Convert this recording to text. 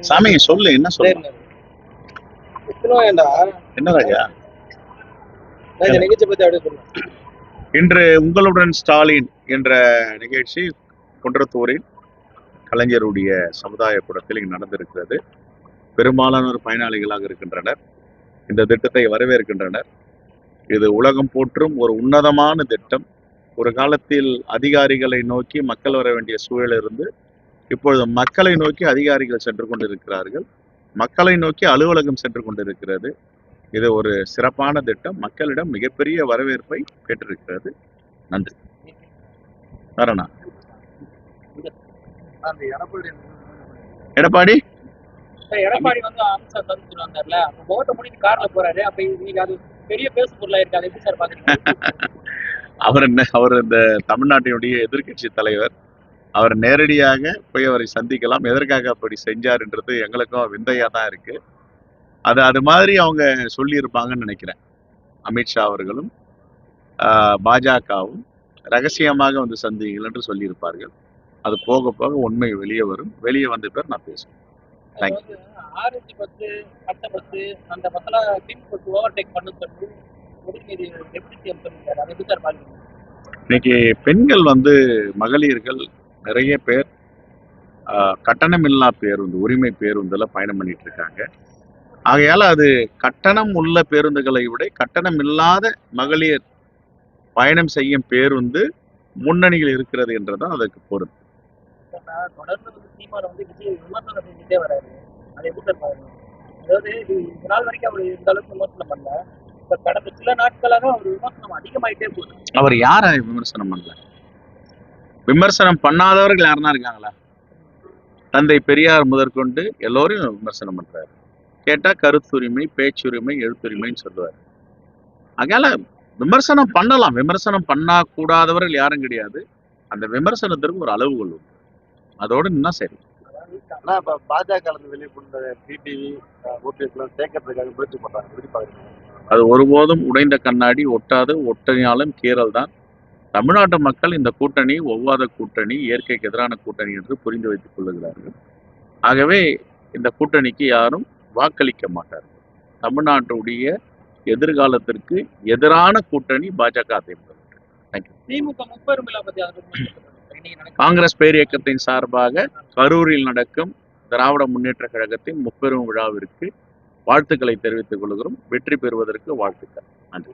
சாமி சொல்லு என்ன சொல்லு? என்ன ராஜா இன்று உங்களுடன் ஸ்டாலின் என்ற நிகழ்ச்சி குன்றத்தூரில் கலைஞருடைய சமுதாய கூடத்தில் இங்கு நடந்திருக்கிறது. பெரும்பாலானோர் பயனாளிகளாக இருக்கின்றனர். இந்த திட்டத்தை வரவேற்கின்றனர். இது உலகம் போற்றும் ஒரு உன்னதமான திட்டம். ஒரு காலத்தில் அதிகாரிகளை நோக்கி மக்கள் வர வேண்டிய சூழல் இருந்து இப்பொழுது மக்களை நோக்கி அதிகாரிகள் சென்று கொண்டிருக்கிறார்கள். மக்களை நோக்கி அலுவலகம் சென்று கொண்டிருக்கிறது. இது ஒரு சிறப்பான திட்டம். மக்களிடம் மிகப்பெரிய வரவேற்பை பெற்றிருக்கிறது. நன்றி. வரணா எடப்பாடி எடப்பாடி வந்து அமித்ஷா சந்திச்சுட்டு வந்தார்ல. ஓட்ட முடிட்டு கார்ல போறாரு. அப்ப இன்னைக்கு அது பெரிய பேசு பொருளா இருக்கு அதை எப்படி சார் பாக்குறீங்க? அவர் என்ன அவர் இந்த தமிழ்நாட்டினுடைய எதிர்க்கட்சி தலைவர். அவர் நேரடியாக போய் அவரை சந்திக்கலாம். எதற்காக அப்படி செஞ்சார்ன்றது எங்களுக்கும் விந்தையாக தான் இருக்கு. அது அது மாதிரி அவங்க சொல்லியிருப்பாங்கன்னு நினைக்கிறேன். அமித்ஷா அவர்களும் ஆஹ், பாஜகவும் ரகசியமாக வந்து சந்திங்கள் என்று சொல்லியிருப்பார்கள். அது போக போக உண்மை வெளியே வரும். வெளியே வந்த பேர் நான் பேசுவேன் தேங்க்யூ ஆரஞ்சு பத்து பட்டை பத்து அந்த பத்தெல்லாம் டீம் பத்து ஓவர்டேக் பண்ணு இன்னைக்கு பெண்கள் வந்து மகளிர்கள் நிறைய பேர் கட்டணமில்லா பேருந்து உரிமை பேருந்துல பயணம் பண்ணிட்டு இருக்காங்க ஆகையால அது கட்டணம் உள்ள பேருந்துகளை விட கட்டணம் இல்லாத மகளிர் பயணம் செய்யும் பேருந்து முன்னணியில் இருக்கிறது என்றுதான் அதுக்கு பொருள். அதாவது இது நாள் வரைக்கும் அவர் இந்த அளவுக்கு விமர்சனம் பண்ணல. இப்ப கடந்த சில நாட்களாக அவர் விமர்சனம் அதிகமாயிட்டே போகுது. அவர் யார விமர்சனம் பண்ணல? விமர்சனம் பண்ணாதவர்கள் யாருன்னா இருக்காங்களா? தந்தை பெரியார் முதற்கொண்டு எல்லோரையும் விமர்சனம் பண்றாரு. கேட்டா கருத்துரிமை பேச்சுரிமை எழுத்துரிமைன்னு சொல்லுவார். அதனால விமர்சனம் பண்ணலாம். விமர்சனம் பண்ணக்கூடாதவர்கள் யாரும் கிடையாது. அந்த விமர்சனத்திற்கு ஒரு அளவுகள் உண்டு. அதோடு நின்னா சரி. ஆனா இப்ப பாஜக இருந்து வெளியே கொண்ட டிடிவி ஓபிஎஸ் எல்லாம் சேர்க்கறதுக்காக முயற்சி பண்றாங்க. எப்படி பாக்குறீங்க? அது ஒருபோதும் உடைந்த கண்ணாடி ஒட்டாது ஒட்டினாலும் கீறல் தான். தமிழ்நாட்டு மக்கள் இந்த கூட்டணி ஒவ்வாத கூட்டணி இயற்கைக்கு எதிரான கூட்டணி என்று புரிந்து வைத்துக் கொள்ளுகிறார்கள். ஆகவே இந்த கூட்டணிக்கு யாரும் வாக்களிக்க மாட்டார்கள். தமிழ்நாட்டுடைய எதிர்காலத்திற்கு எதிரான கூட்டணி பாஜக அதிமுக. திமுக முப்பெரும் விழா பத்தி காங்கிரஸ் பேர் இயக்கத்தின் காங்கிரஸ் சார்பாக கரூரில் நடக்கும் திராவிட முன்னேற்ற கழகத்தின் முப்பெரும் விழாவிற்கு வாழ்த்துக்களை தெரிவித்துக் கொள்கிறோம். வெற்றி பெறுவதற்கு வாழ்த்துக்கள். நன்றி.